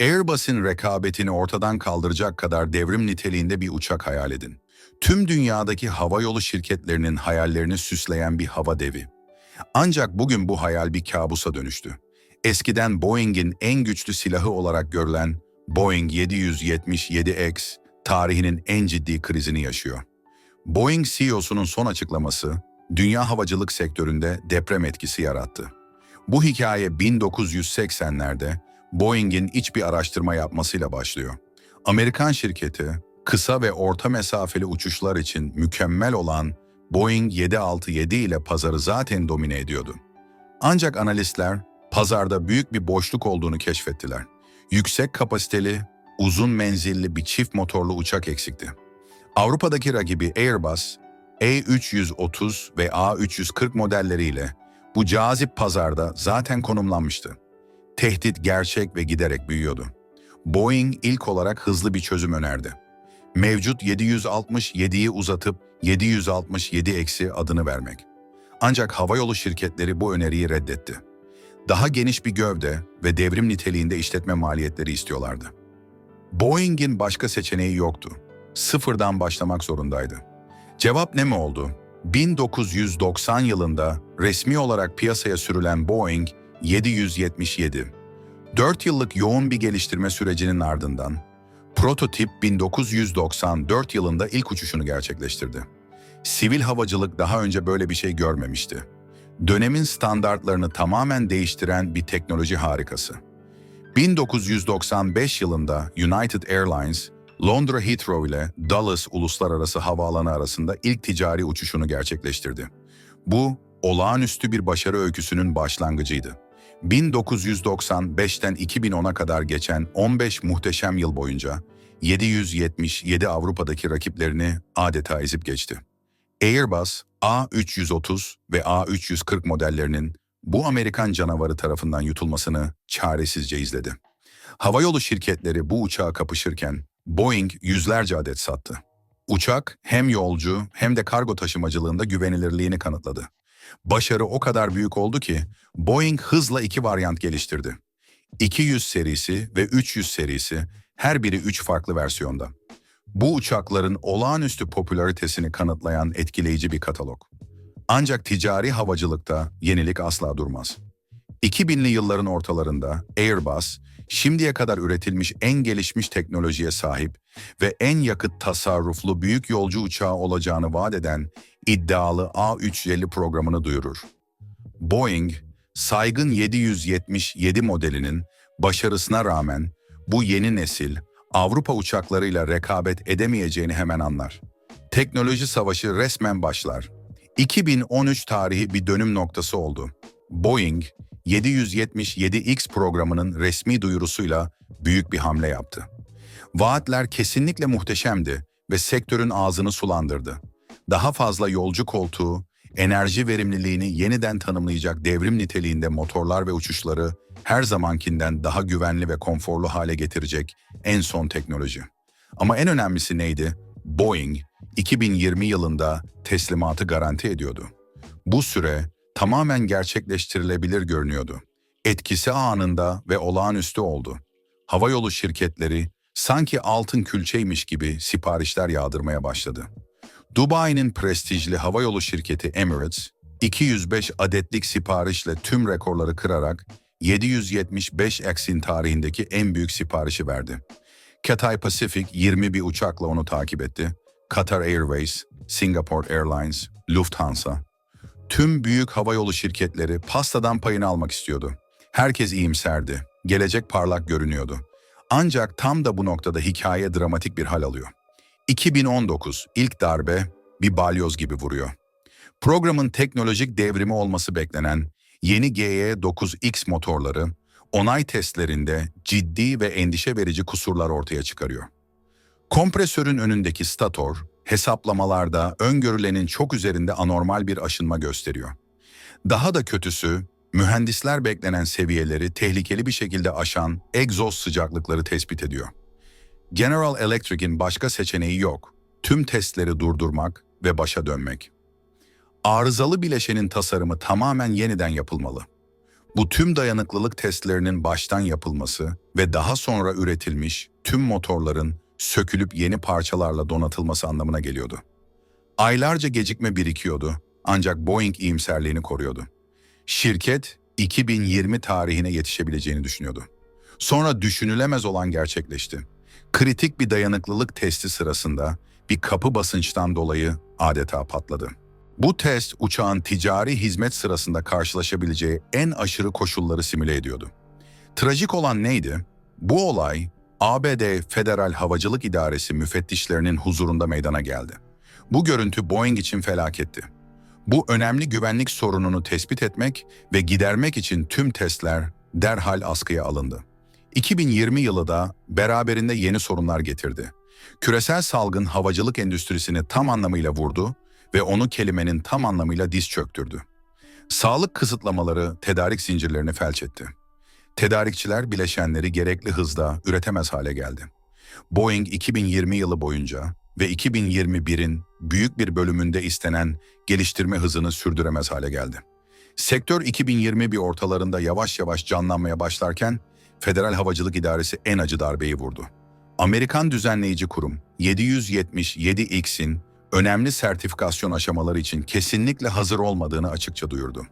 Airbus'un rekabetini ortadan kaldıracak kadar devrim niteliğinde bir uçak hayal edin. Tüm dünyadaki havayolu şirketlerinin hayallerini süsleyen bir hava devi. Ancak bugün bu hayal bir kabusa dönüştü. Eskiden Boeing'in en güçlü silahı olarak görülen Boeing 777X tarihinin en ciddi krizini yaşıyor. Boeing CEO'sunun son açıklaması dünya havacılık sektöründe deprem etkisi yarattı. Bu hikaye 1980'lerde Boeing'in iç bir araştırma yapmasıyla başlıyor. Amerikan şirketi kısa ve orta mesafeli uçuşlar için mükemmel olan Boeing 767 ile pazarı zaten domine ediyordu. Ancak analistler pazarda büyük bir boşluk olduğunu keşfettiler. Yüksek kapasiteli, uzun menzilli bir çift motorlu uçak eksikti. Avrupa'daki rakibi Airbus, A330 ve A340 modelleriyle bu cazip pazarda zaten konumlanmıştı. Tehdit gerçek ve giderek büyüyordu. Boeing ilk olarak hızlı bir çözüm önerdi. Mevcut 767'yi uzatıp 767 eksi adını vermek. Ancak havayolu şirketleri bu öneriyi reddetti. Daha geniş bir gövde ve devrim niteliğinde işletme maliyetleri istiyorlardı. Boeing'in başka seçeneği yoktu. Sıfırdan başlamak zorundaydı. Cevap ne mi oldu? 1990 yılında resmi olarak piyasaya sürülen Boeing 777. 4 yıllık yoğun bir geliştirme sürecinin ardından prototip 1994 yılında ilk uçuşunu gerçekleştirdi. Sivil havacılık daha önce böyle bir şey görmemişti. Dönemin standartlarını tamamen değiştiren bir teknoloji harikası. 1995 yılında United Airlines, Londra Heathrow ile Dallas Uluslararası Havaalanı arasında ilk ticari uçuşunu gerçekleştirdi. Bu, olağanüstü bir başarı öyküsünün başlangıcıydı. 1995'ten 2010'a kadar geçen 15 muhteşem yıl boyunca 777 Avrupa'daki rakiplerini adeta ezip geçti. Airbus A330 ve A340 modellerinin bu Amerikan canavarı tarafından yutulmasını çaresizce izledi. Havayolu şirketleri bu uçağa kapışırken Boeing yüzlerce adet sattı. Uçak hem yolcu hem de kargo taşımacılığında güvenilirliğini kanıtladı. Başarı o kadar büyük oldu ki Boeing hızla iki varyant geliştirdi. 200 serisi ve 300 serisi her biri 3 farklı versiyonda. Bu uçakların olağanüstü popülaritesini kanıtlayan etkileyici bir katalog. Ancak ticari havacılıkta yenilik asla durmaz. 2000'li yılların ortalarında Airbus, şimdiye kadar üretilmiş en gelişmiş teknolojiye sahip ve en yakıt tasarruflu büyük yolcu uçağı olacağını vaat eden iddialı A350 programını duyurur. Boeing, saygın 777 modelinin başarısına rağmen bu yeni nesil Avrupa uçaklarıyla rekabet edemeyeceğini hemen anlar. Teknoloji savaşı resmen başlar. 2013 tarihi bir dönüm noktası oldu. Boeing, 777X programının resmi duyurusuyla büyük bir hamle yaptı. Vaatler kesinlikle muhteşemdi ve sektörün ağzını sulandırdı. Daha fazla yolcu koltuğu, enerji verimliliğini yeniden tanımlayacak devrim niteliğinde motorlar ve uçuşları her zamankinden daha güvenli ve konforlu hale getirecek en son teknoloji. Ama en önemlisi neydi? Boeing 2020 yılında teslimatı garanti ediyordu. Bu süre tamamen gerçekleştirilebilir görünüyordu. Etkisi anında ve olağanüstü oldu. Havayolu şirketleri sanki altın külçeymiş gibi siparişler yağdırmaya başladı. Dubai'nin prestijli havayolu şirketi Emirates, 205 adetlik siparişle tüm rekorları kırarak 775 X'in tarihindeki en büyük siparişi verdi. Cathay Pacific 20 bir uçakla onu takip etti. Qatar Airways, Singapore Airlines, Lufthansa. Tüm büyük havayolu şirketleri pastadan payını almak istiyordu. Herkes iyimserdi. Gelecek parlak görünüyordu. Ancak tam da bu noktada hikaye dramatik bir hal alıyor. 2019 ilk darbe bir balyoz gibi vuruyor. Programın teknolojik devrimi olması beklenen yeni GE9X motorları onay testlerinde ciddi ve endişe verici kusurlar ortaya çıkarıyor. Kompresörün önündeki stator, hesaplamalarda öngörülenin çok üzerinde anormal bir aşınma gösteriyor. Daha da kötüsü, mühendisler beklenen seviyeleri tehlikeli bir şekilde aşan egzoz sıcaklıkları tespit ediyor. General Electric'in başka seçeneği yok. Tüm testleri durdurmak ve başa dönmek. Arızalı bileşenin tasarımı tamamen yeniden yapılmalı. Bu tüm dayanıklılık testlerinin baştan yapılması ve daha sonra üretilmiş tüm motorların sökülüp yeni parçalarla donatılması anlamına geliyordu. Aylarca gecikme birikiyordu ancak Boeing iyimserliğini koruyordu. Şirket 2020 tarihine yetişebileceğini düşünüyordu. Sonra düşünülemez olan gerçekleşti. Kritik bir dayanıklılık testi sırasında bir kapı basınçtan dolayı adeta patladı. Bu test uçağın ticari hizmet sırasında karşılaşabileceği en aşırı koşulları simüle ediyordu. Trajik olan neydi? Bu olay ABD Federal Havacılık İdaresi müfettişlerinin huzurunda meydana geldi. Bu görüntü Boeing için felaketti. Bu önemli güvenlik sorununu tespit etmek ve gidermek için tüm testler derhal askıya alındı. 2020 yılı da beraberinde yeni sorunlar getirdi. Küresel salgın havacılık endüstrisini tam anlamıyla vurdu ve onu kelimenin tam anlamıyla diz çöktürdü. Sağlık kısıtlamaları tedarik zincirlerini felç etti. Tedarikçiler bileşenleri gerekli hızda üretemez hale geldi. Boeing 2020 yılı boyunca ve 2021'in büyük bir bölümünde istenen geliştirme hızını sürdüremez hale geldi. Sektör 2020 bir ortalarında yavaş yavaş canlanmaya başlarken Federal Havacılık İdaresi en acı darbeyi vurdu. Amerikan Düzenleyici Kurum 777X'in önemli sertifikasyon aşamaları için kesinlikle hazır olmadığını açıkça duyurdu.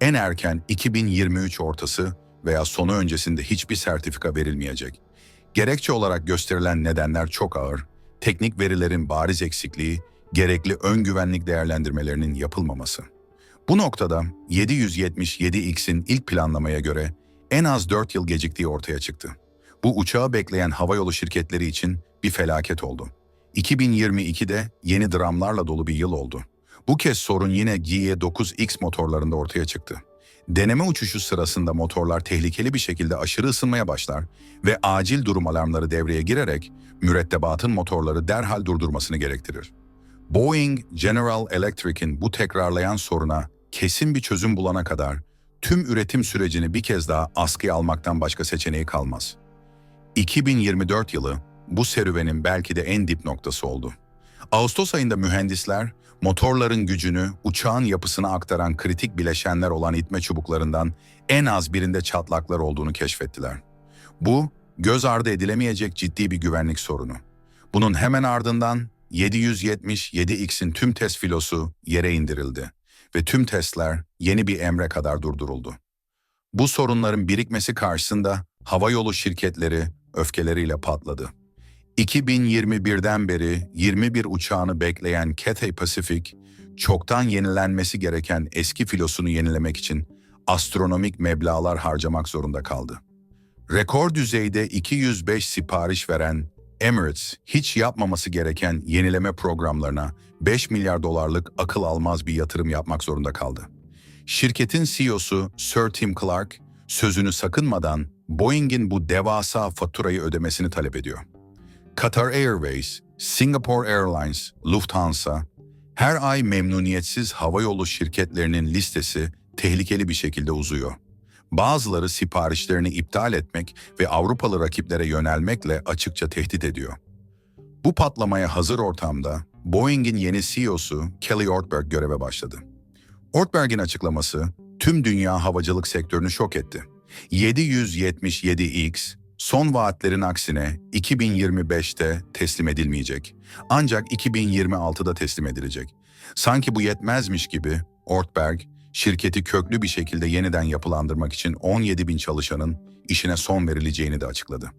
En erken 2023 ortası veya sonu öncesinde hiçbir sertifika verilmeyecek. Gerekçe olarak gösterilen nedenler çok ağır, teknik verilerin bariz eksikliği, gerekli ön güvenlik değerlendirmelerinin yapılmaması. Bu noktada 777X'in ilk planlamaya göre en az 4 yıl geciktiği ortaya çıktı. Bu uçağı bekleyen havayolu şirketleri için bir felaket oldu. 2022'de yeni dramlarla dolu bir yıl oldu. Bu kez sorun yine GE9X motorlarında ortaya çıktı. Deneme uçuşu sırasında motorlar tehlikeli bir şekilde aşırı ısınmaya başlar ve acil durum alarmları devreye girerek mürettebatın motorları derhal durdurmasını gerektirir. Boeing, General Electric'in bu tekrarlayan soruna kesin bir çözüm bulana kadar tüm üretim sürecini bir kez daha askıya almaktan başka seçeneği kalmaz. 2024 yılı bu serüvenin belki de en dip noktası oldu. Ağustos ayında mühendisler motorların gücünü uçağın yapısına aktaran kritik bileşenler olan itme çubuklarından en az birinde çatlaklar olduğunu keşfettiler. Bu göz ardı edilemeyecek ciddi bir güvenlik sorunu. Bunun hemen ardından 777X'in tüm test filosu yere indirildi ve tüm testler yeni bir emre kadar durduruldu. Bu sorunların birikmesi karşısında havayolu şirketleri öfkeleriyle patladı. 2021'den beri 21 uçağını bekleyen Cathay Pacific, çoktan yenilenmesi gereken eski filosunu yenilemek için astronomik meblağlar harcamak zorunda kaldı. Rekor düzeyde 205 sipariş veren Emirates, hiç yapmaması gereken yenileme programlarına 5 milyar dolarlık akıl almaz bir yatırım yapmak zorunda kaldı. Şirketin CEO'su Sir Tim Clark, sözünü sakınmadan Boeing'in bu devasa faturayı ödemesini talep ediyor. Qatar Airways, Singapore Airlines, Lufthansa, her ay memnuniyetsiz havayolu şirketlerinin listesi tehlikeli bir şekilde uzuyor. Bazıları siparişlerini iptal etmek ve Avrupalı rakiplere yönelmekle açıkça tehdit ediyor. Bu patlamaya hazır ortamda Boeing'in yeni CEO'su Kelly Ortberg göreve başladı. Ortberg'in açıklaması tüm dünya havacılık sektörünü şok etti. 777X son vaatlerin aksine 2025'te teslim edilmeyecek. Ancak 2026'da teslim edilecek. Sanki bu yetmezmiş gibi Ortberg, şirketi köklü bir şekilde yeniden yapılandırmak için 17 bin çalışanın işine son verileceğini de açıkladı.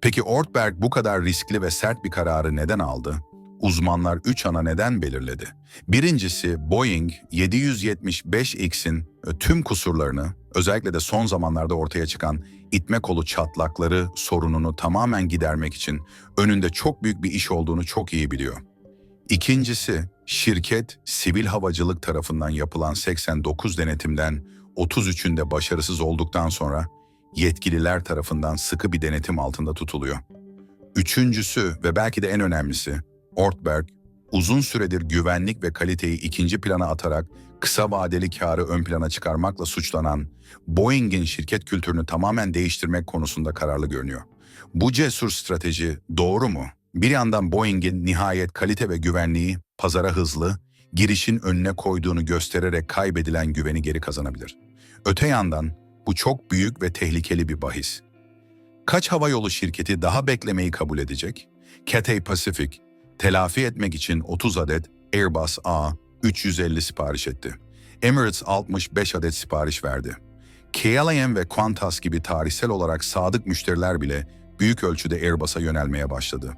Peki Ortberg bu kadar riskli ve sert bir kararı neden aldı? Uzmanlar 3 ana neden belirledi. Birincisi Boeing 775X'in tüm kusurlarını, özellikle de son zamanlarda ortaya çıkan itme kolu çatlakları sorununu tamamen gidermek için önünde çok büyük bir iş olduğunu çok iyi biliyor. İkincisi, şirket sivil havacılık tarafından yapılan 89 denetimden 33'ünde başarısız olduktan sonra yetkililer tarafından sıkı bir denetim altında tutuluyor. Üçüncüsü ve belki de en önemlisi, Ortberg uzun süredir güvenlik ve kaliteyi ikinci plana atarak kısa vadeli karı ön plana çıkarmakla suçlanan Boeing'in şirket kültürünü tamamen değiştirmek konusunda kararlı görünüyor. Bu cesur strateji doğru mu? Bir yandan Boeing'in nihayet kalite ve güvenliği pazara hızlı, girişin önüne koyduğunu göstererek kaybedilen güveni geri kazanabilir. Öte yandan Bu çok büyük ve tehlikeli bir bahis. Kaç havayolu şirketi daha beklemeyi kabul edecek? Cathay Pacific, telafi etmek için 30 adet Airbus A350 sipariş etti. Emirates 65 adet sipariş verdi. KLM ve Qantas gibi tarihsel olarak sadık müşteriler bile büyük ölçüde Airbus'a yönelmeye başladı.